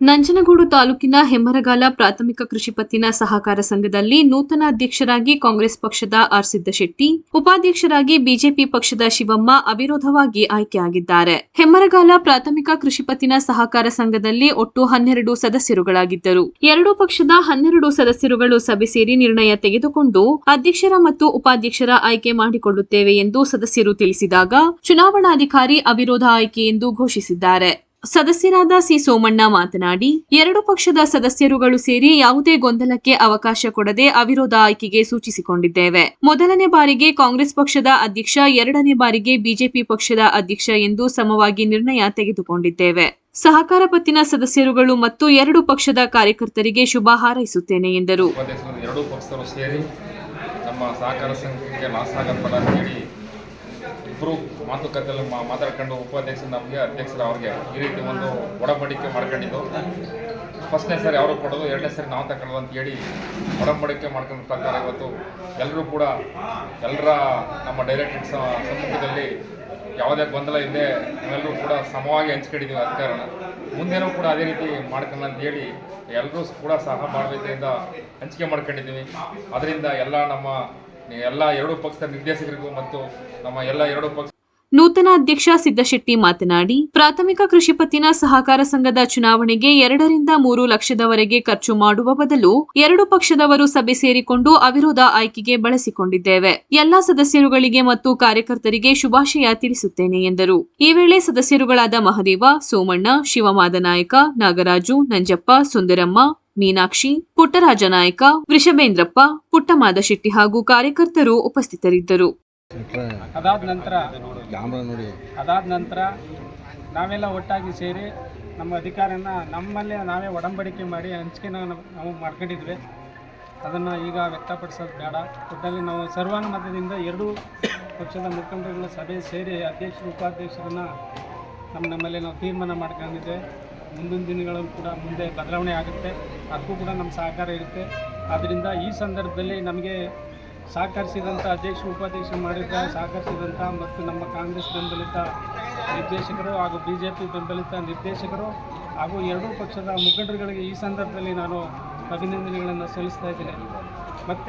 ನಂಜನಗೂಡು ತಾಲೂಕಿನ ಹೆಮ್ಮರಗಾಲ ಪ್ರಾಥಮಿಕ ಕೃಷಿ ಪತ್ತಿನ ಸಹಕಾರ ಸಂಘದಲ್ಲಿ ನೂತನ ಅಧ್ಯಕ್ಷರಾಗಿ ಕಾಂಗ್ರೆಸ್ ಪಕ್ಷದ ಆರ್ ಸಿದ್ದಶೆಟ್ಟಿ, ಉಪಾಧ್ಯಕ್ಷರಾಗಿ ಬಿಜೆಪಿ ಪಕ್ಷದ ಶಿವಮ್ಮ ಅವಿರೋಧವಾಗಿ ಆಯ್ಕೆಯಾಗಿದ್ದಾರೆ ಹೆಮ್ಮರಗಾಲ ಪ್ರಾಥಮಿಕ ಕೃಷಿ ಪತ್ತಿನ ಸಹಕಾರ ಸಂಘದಲ್ಲಿ ಒಟ್ಟು ಹನ್ನೆರಡು ಸದಸ್ಯರುಗಳಾಗಿದ್ದರು. ಎರಡೂ ಪಕ್ಷದ ಹನ್ನೆರಡು ಸದಸ್ಯರುಗಳು ಸಭೆ ಸೇರಿ ನಿರ್ಣಯ ತೆಗೆದುಕೊಂಡು ಅಧ್ಯಕ್ಷರ ಮತ್ತು ಉಪಾಧ್ಯಕ್ಷರ ಆಯ್ಕೆ ಮಾಡಿಕೊಳ್ಳುತ್ತೇವೆ ಎಂದು ಸದಸ್ಯರು ತಿಳಿಸಿದಾಗ ಚುನಾವಣಾಧಿಕಾರಿ ಅವಿರೋಧ ಆಯ್ಕೆ ಎಂದು ಘೋಷಿಸಿದ್ದಾರೆ. ಸದಸ್ಯರಾದ ಸಿ ಸೋಮಣ್ಣ ಮಾತನಾಡಿ, ಎರಡು ಪಕ್ಷದ ಸದಸ್ಯರುಗಳು ಸೇರಿ ಯಾವುದೇ ಗೊಂದಲಕ್ಕೆ ಅವಕಾಶ ಕೊಡದೆ ಅವಿರೋಧ ಆಯ್ಕೆಗೆ ಸೂಚಿಸಿಕೊಂಡಿದ್ದೇವೆ. ಮೊದಲನೇ ಬಾರಿಗೆ ಕಾಂಗ್ರೆಸ್ ಪಕ್ಷದ ಅಧ್ಯಕ್ಷ, ಎರಡನೇ ಬಾರಿಗೆ ಬಿಜೆಪಿ ಪಕ್ಷದ ಅಧ್ಯಕ್ಷ ಎಂದು ಸಮವಾಗಿ ನಿರ್ಣಯ ತೆಗೆದುಕೊಂಡಿದ್ದೇವೆ. ಸಹಕಾರ ಪತ್ತಿನ ಸದಸ್ಯರುಗಳು ಮತ್ತು ಎರಡು ಪಕ್ಷದ ಕಾರ್ಯಕರ್ತರಿಗೆ ಶುಭ ಹಾರೈಸುತ್ತೇನೆ ಎಂದರು. ಇಬ್ಬರು ಮಾತುಕತೆಯಲ್ಲಿ ಮಾತಾಡ್ಕೊಂಡು ಉಪಾಧ್ಯಕ್ಷ ನಮಗೆ, ಅಧ್ಯಕ್ಷರ ಅವ್ರಿಗೆ ಈ ರೀತಿ ಒಂದು ಒಡಂಬಡಿಕೆ ಮಾಡ್ಕೊಂಡಿದ್ದು. ಫಸ್ಟ್ನೇ ಸರಿ ಅವರು ಕೊಡೋದು, ಎರಡನೇ ಸರಿ ನಾವು ತಗೊಳ್ಳೋದು ಅಂತ ಹೇಳಿ ಒಡಂಬಡಿಕೆ ಮಾಡ್ಕೊಂಡ ಪ್ರಕಾರ ಇವತ್ತು ಎಲ್ಲರೂ ಕೂಡ ಎಲ್ಲರ ನಮ್ಮ ಡೈರೆಕ್ಟರ್ ಸಮ್ಮುಖದಲ್ಲಿ ಯಾವುದೇ ಗೊಂದಲ ಇಲ್ಲದೆ ನಾವೆಲ್ಲರೂ ಕೂಡ ಸಮವಾಗಿ ಹಂಚ್ಕೊಂಡಿದ್ದೀವಿ ಅಧಿಕಾರನ. ಮುಂದೇನೂ ಕೂಡ ಅದೇ ರೀತಿ ಮಾಡ್ಕೊಳ್ಳ ಅಂತ ಹೇಳಿ ಎಲ್ಲರೂ ಕೂಡ ಸಹ ಮಾಡಬೇಕಿಂದ ಹಂಚಿಕೆ ಮಾಡ್ಕೊಂಡಿದ್ದೀವಿ. ಅದರಿಂದ ಎಲ್ಲ ನಮ್ಮ ಎಲ್ಲ ಎರಡೂ ಪಕ್ಷದ ನಿರ್ದೇಶಕರಿಗೂ ಮತ್ತು ನಮ್ಮ ಎಲ್ಲ ಎರಡೂ ಪಕ್ಷ ನೂತನ ಅಧ್ಯಕ್ಷ ಸಿದ್ದಶೆಟ್ಟಿ ಮಾತನಾಡಿ, ಪ್ರಾಥಮಿಕ ಕೃಷಿ ಪತ್ತಿನ ಸಹಕಾರ ಸಂಘದ ಚುನಾವಣೆಗೆ ಎರಡರಿಂದ ಮೂರು ಲಕ್ಷದವರೆಗೆ ಖರ್ಚು ಮಾಡುವ ಬದಲು ಎರಡು ಪಕ್ಷದವರು ಸಭೆ ಸೇರಿಕೊಂಡು ಅವಿರೋಧ ಆಯ್ಕೆಗೆ ಬಳಸಿಕೊಂಡಿದ್ದೇವೆ. ಎಲ್ಲಾ ಸದಸ್ಯರುಗಳಿಗೆ ಮತ್ತು ಕಾರ್ಯಕರ್ತರಿಗೆ ಶುಭಾಶಯ ತಿಳಿಸುತ್ತೇನೆ ಎಂದರು. ಈ ವೇಳೆ ಸದಸ್ಯರುಗಳಾದ ಮಹದೇವ, ಸೋಮಣ್ಣ ಶಿವಮಾದನಾಯಕ ನಾಗರಾಜು, ನಂಜಪ್ಪ, ಸುಂದರಮ್ಮ, ಮೀನಾಕ್ಷಿ, ಪುಟ್ಟರಾಜ ನಾಯಕ, ವೃಷಭೇಂದ್ರಪ್ಪ, ಪುಟ್ಟಮಾದ ಶೆಟ್ಟಿ ಹಾಗೂ ಕಾರ್ಯಕರ್ತರು ಉಪಸ್ಥಿತರಿದ್ದರು. ನೋಡಿ. ಅದಾದ ನಂತರ ನಾವೆಲ್ಲ ಒಟ್ಟಾಗಿ ಸೇರಿ ನಮ್ಮ ಅಧಿಕಾರನ ನಮ್ಮಲ್ಲೇ ನಾವೇ ಒಡಂಬಡಿಕೆ ಮಾಡಿ ಹಂಚಿಕೆನ ನಾವು ಮಾಡ್ಕೊಂಡಿದ್ವಿ. ಅದನ್ನು ಈಗ ವ್ಯಕ್ತಪಡಿಸೋದು ಬೇಡ. ಒಟ್ಟಲ್ಲಿ ನಾವು ಸರ್ವಾನುಮತದಿಂದ ಎರಡೂ ಪಕ್ಷದ ಮುಖಂಡರುಗಳ ಸಭೆ ಸೇರಿ ಅಧ್ಯಕ್ಷರು, ಉಪಾಧ್ಯಕ್ಷರನ್ನು ನಮ್ಮ ನಮ್ಮಲ್ಲಿ ನಾವು ತೀರ್ಮಾನ ಮಾಡ್ಕೊಂಡಿದ್ದೆ. ಮುಂದಿನ ದಿನಗಳಲ್ಲೂ ಕೂಡ ಮುಂದೆ ಬದಲಾವಣೆ ಆಗುತ್ತೆ. ಅದಕ್ಕೂ ಕೂಡ ನಮ್ಮ ಸಹಕಾರ ಇರುತ್ತೆ. ಆದ್ದರಿಂದ ಈ ಸಂದರ್ಭದಲ್ಲಿ ನಮಗೆ ಸಹಕರಿಸಿದಂಥ ಅಧ್ಯಕ್ಷ, ಉಪಾಧ್ಯಕ್ಷ ಮಾಡಿದ ಸಹಕರಿಸಿದಂಥ ಮತ್ತು ನಮ್ಮ ಕಾಂಗ್ರೆಸ್ ಬೆಂಬಲಿತ ನಿರ್ದೇಶಕರು ಹಾಗೂ ಬಿ ಜೆ ಪಿ ಬೆಂಬಲಿತ ನಿರ್ದೇಶಕರು ಹಾಗೂ ಎರಡೂ ಪಕ್ಷದ ಮುಖಂಡರುಗಳಿಗೆ ಈ ಸಂದರ್ಭದಲ್ಲಿ ನಾನು ಅಭಿನಂದನೆಗಳನ್ನು ಸಲ್ಲಿಸ್ತಾ ಇದ್ದೇನೆ. ಮತ್ತು